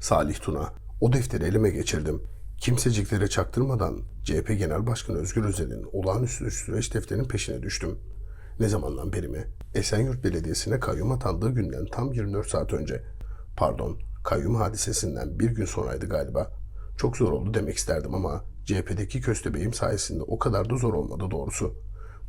Salih Tuna. O defteri elime geçirdim. Kimseciklere çaktırmadan CHP Genel Başkanı Özgür Özel'in olağanüstü süreç defterinin peşine düştüm. Ne zamandan beri mi? Esenyurt Belediyesi'ne kayyum atandığı günden tam 24 saat önce. Pardon, kayyum hadisesinden bir gün sonraydı galiba. Çok zor oldu demek isterdim ama CHP'deki köstebeğim sayesinde o kadar da zor olmadı doğrusu.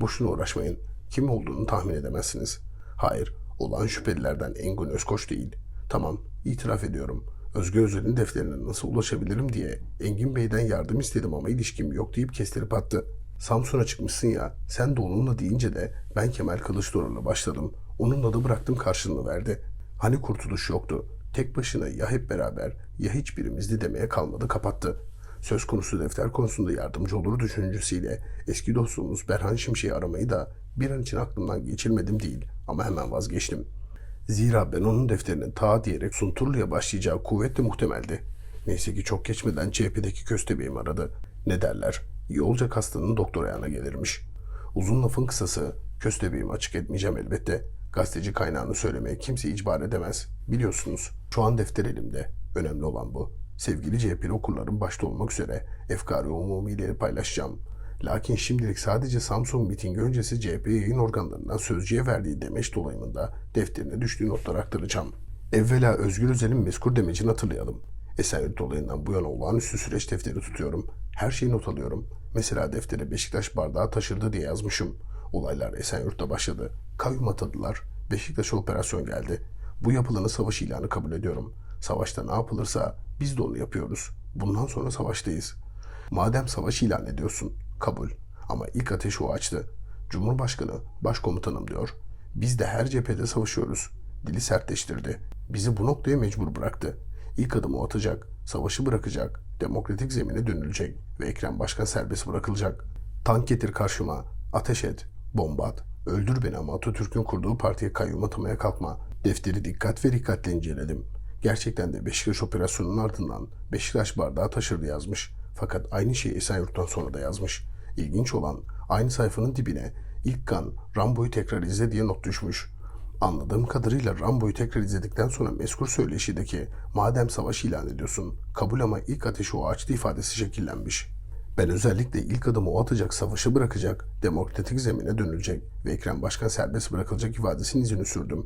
Boşuna uğraşmayın. Kim olduğunu tahmin edemezsiniz. Hayır, olan şüphelilerden Engun Özkoç değil. Tamam, itiraf ediyorum. Özgür Özel'in defterine nasıl ulaşabilirim diye Engin Bey'den yardım istedim ama ilişkim yok deyip kestirip attı. Samsun'a çıkmışsın ya, sen de onunla deyince de ben Kemal Kılıçdaroğlu'na başladım. Onunla da bıraktım karşılığını verdi. Hani kurtuluş yoktu. Tek başına ya hep beraber ya hiçbirimizdi demeye kalmadı kapattı. Söz konusu defter konusunda yardımcı olur düşüncesiyle eski dostluğumuz Berhan Şimşek'i aramayı da bir an için aklımdan geçirmedim değil ama hemen vazgeçtim. Zira ben onun defterinin ta diyerek Sunturlu'ya başlayacağı kuvvetle muhtemeldi. Neyse ki çok geçmeden CHP'deki köstebeğim aradı. Ne derler? İyi olacak hastanın doktor ayağına gelirmiş. Uzun lafın kısası, köstebeğimi açık etmeyeceğim elbette. Gazeteci kaynağını söylemeye kimse icbar edemez. Biliyorsunuz, şu an defter elimde. Önemli olan bu. Sevgili CHP'li okurların başta olmak üzere efkarı umumileri paylaşacağım. Lakin şimdilik sadece Samsung mitingi öncesi CHP yayın organlarından sözcüye verdiği demeç dolayımında defterine düştüğü notları aktaracağım. Evvela Özgür Özel'in meskur demecini hatırlayalım. Esenyurt olayından bu yana olağanüstü süreç defteri tutuyorum. Her şeyi not alıyorum. Mesela deftere Beşiktaş bardağı taşırdı diye yazmışım. Olaylar Esenyurt'ta başladı. Kayyum atadılar. Beşiktaş'a operasyon geldi. Bu yapılanı savaş ilanı kabul ediyorum. Savaşta ne yapılırsa biz de onu yapıyoruz. Bundan sonra savaştayız. Madem savaş ilan ediyorsun, kabul. Ama ilk ateşi o açtı. Cumhurbaşkanı, başkomutanım diyor. Biz de her cephede savaşıyoruz. Dili sertleştirdi. Bizi bu noktaya mecbur bıraktı. İlk adımı atacak, savaşı bırakacak, demokratik zemine dönülecek ve Ekrem Başkan serbest bırakılacak. Tank getir karşıma, ateş et, bomba at, öldür beni ama Atatürk'ün kurduğu partiye kayyum atamaya kalkma. Defteri dikkat ve dikkatle inceledim. Gerçekten de Beşiktaş operasyonunun ardından Beşiktaş bardağı taşırdı yazmış. Fakat aynı şeyi Esenyurt'tan sonra da yazmış. İlginç olan aynı sayfanın dibine ilk kan Rambo'yu tekrar izle diye not düşmüş. Anladığım kadarıyla Rambo'yu tekrar izledikten sonra meskur söyleşideki madem savaş ilan ediyorsun kabul ama ilk ateşi o açtı ifadesi şekillenmiş. Ben özellikle ilk adımı o atacak, savaşı bırakacak, demokratik zemine dönülecek ve Ekrem Başkan serbest bırakılacak ifadesinin izini sürdüm.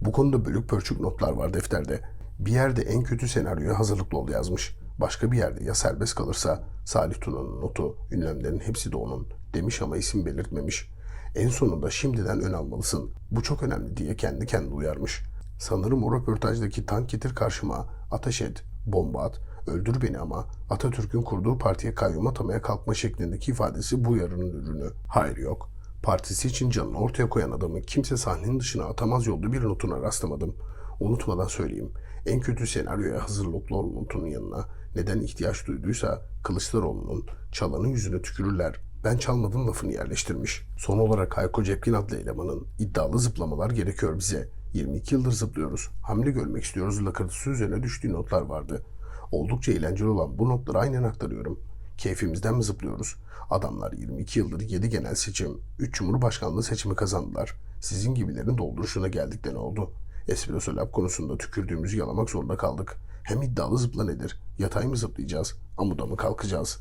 Bu konuda bölük pörçük notlar var defterde. Bir yerde en kötü senaryoya hazırlıklı ol yazmış. Başka bir yerde ya serbest kalırsa Salih Tuna'nın notu, ünlemlerin hepsi de onun demiş ama isim belirtmemiş. En sonunda şimdiden ön almalısın. Bu çok önemli diye kendi kendine uyarmış. Sanırım o röportajdaki tank getir karşıma, ateş et, bomba at, öldür beni ama Atatürk'ün kurduğu partiye kayyum atamaya kalkma şeklindeki ifadesi bu yarının ürünü. Hayır yok. Partisi için canını ortaya koyan adamı kimse sahnenin dışına atamaz yolda bir notuna rastlamadım. Unutmadan söyleyeyim. En kötü senaryoya hazırlıklı notunun yanına. Neden ihtiyaç duyduysa Kılıçdaroğlu'nun çalanın yüzüne tükürürler. Ben çalmadım lafını yerleştirmiş. Son olarak Hayko Cepkin adlı elemanın iddialı zıplamalar gerekiyor bize. 22 yıldır zıplıyoruz. Hamle görmek istiyoruz lakırtısı üzerine düştüğü notlar vardı. Oldukça eğlenceli olan bu notları aynen aktarıyorum. Keyfimizden mi zıplıyoruz? Adamlar 22 yıldır 7 genel seçim, 3 cumhurbaşkanlığı seçimi kazandılar. Sizin gibilerin dolduruşuna geldik de ne oldu? Espresso Lab konusunda tükürdüğümüzü yalamak zorunda kaldık. Hem iddialı zıpla nedir? Yatay mı zıplayacağız? Amuda mı kalkacağız?